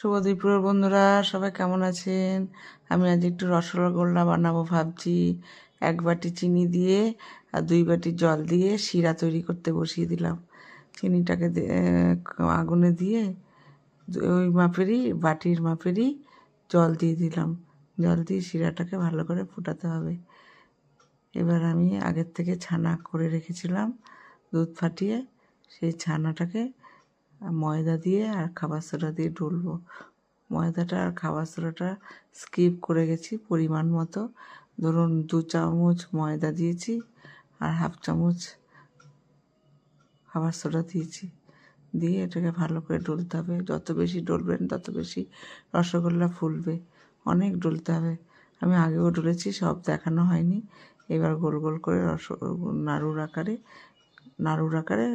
শুভ দুপুরের বন্ধুরা, সবাই কেমন আছেন? আমি আজ একটু রসগোল্লা বানাবো ভাবছি। এক বাটি চিনি দিয়ে আর দুই বাটি জল দিয়ে শিরা তৈরি করতে বসিয়ে দিলাম। চিনিটাকে আগুনে দিয়ে ওই মাপেরই, বাটির মাপেরই জল দিয়ে দিলাম। জল দিয়ে শিরাটাকে ভালো করে ফুটাতে হবে। এবার আমি আগের থেকে ছানা করে রেখেছিলাম, দুধ ফাটিয়ে সেই ছানাটাকে ময়দা দিয়ে আর খাবার সোডা দিয়ে ডলবো। ময়দাটা আর খাবার সোডাটা স্কিপ করে গেছি পরিমাণ মতো। ধরুন দু চামচ ময়দা দিয়েছি আর হাফ চামচ খাবার সোডা দিয়েছি। দিয়ে এটাকে ভালো করে ডলতে হবে। যত বেশি ডলবেন তত বেশি রসগোল্লা ফুলবে। অনেক ডলতে হবে। আমি আগেও ডলেছি, সব দেখানো হয়নি। এবার গোল গোল করে রস নাড়ুর আকারে নাড়ুর আকারে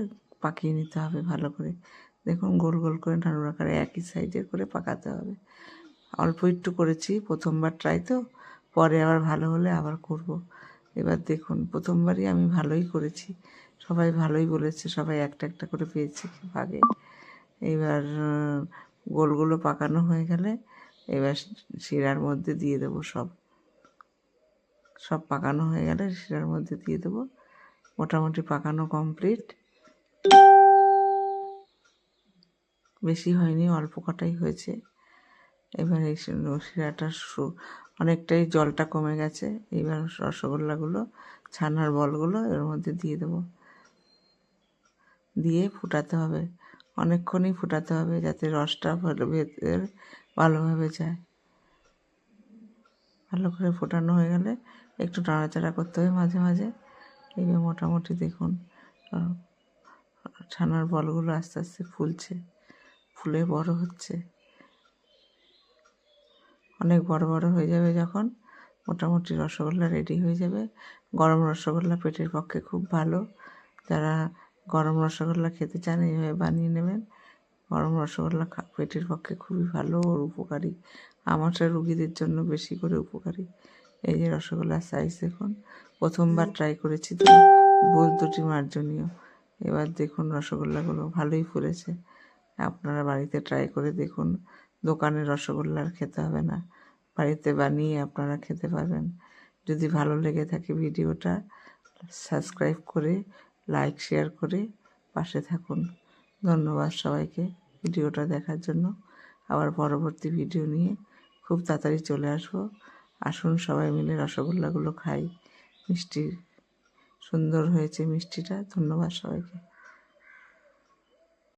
পাকিয়ে নিতে হবে ভালো করে। দেখুন, গোল গোল করে নাড়ুর আকারে একই সাইজের করে পাকাতে হবে। অল্প একটু করেছি, প্রথমবার ট্রাই তো, পরে আবার ভালো হলে আবার করব। এবার দেখুন, প্রথমবারই আমি ভালোই করেছি। সবাই ভালোই বলেছে, সবাই একটা একটা করে পেয়েছে ভাগে। এবার গোলগুলো পাকানো হয়ে গেলে এবার শিরার মধ্যে দিয়ে দেবো সব। সব পাকানো হয়ে গেলে শিরার মধ্যে দিয়ে দেবো। মোটামুটি পাকানো কমপ্লিট বেশি হয়নি, অল্প কটাই হয়েছে। এবার এই শিরাটা অনেকটাই জলটা কমে গেছে। এবার রসগোল্লাগুলো, ছানার বলগুলো এর মধ্যে দিয়ে দেবো। দিয়ে ফুটাতে হবে। অনেকক্ষণই ফুটাতে হবে যাতে রসটা ভেতর ভালোভাবে যায়। ভালো করে ফোটানো হয়ে গেলে একটু নাড়াচাড়া করতে হবে মাঝে মাঝে। এইভাবে মোটামুটি দেখুন ছানার বলগুলো আস্তে আস্তে ফুলছে। ফুলে বড় হচ্ছে। অনেক বড় বড় হয়ে যাবে যখন। মোটামুটি রসগোল্লা রেডি হয়ে যাবে। গরম রসগোল্লা পেটের পক্ষে খুব ভালো। যারা গরম রসগোল্লা খেতে চান, এইভাবে বানিয়ে নেবেন। গরম রসগোল্লা পেটের পক্ষে খুবই ভালো ওর উপকারী। আমাশা রুগীদের জন্য বেশি করে উপকারী। এই যে রসগোল্লার সাইজ দেখুন। প্রথমবার ট্রাই করেছি, তো ভুল দুটি মার্জনীয়। এবার দেখুন রসগোল্লাগুলো ভালোই ফুলেছে। আপনারা বাড়িতে ট্রাই করে দেখুন। দোকানে রসগোল্লা আর খেতে হবে না। বাড়িতে বানিয়ে আপনারা খেতে পারবেন। যদি ভালো লেগে থাকে ভিডিওটা সাবস্ক্রাইব করে লাইক শেয়ার করে পাশে থাকুন। ধন্যবাদ সবাইকে ভিডিওটা দেখার জন্য। আবার পরবর্তী ভিডিও নিয়ে খুব তাড়াতাড়ি চলে আসব। আসুন সবাই মিলে রসগোল্লাগুলো খাই। মিষ্টি, সুন্দর হয়েছে মিষ্টিটা। ধন্যবাদ সবাইকে।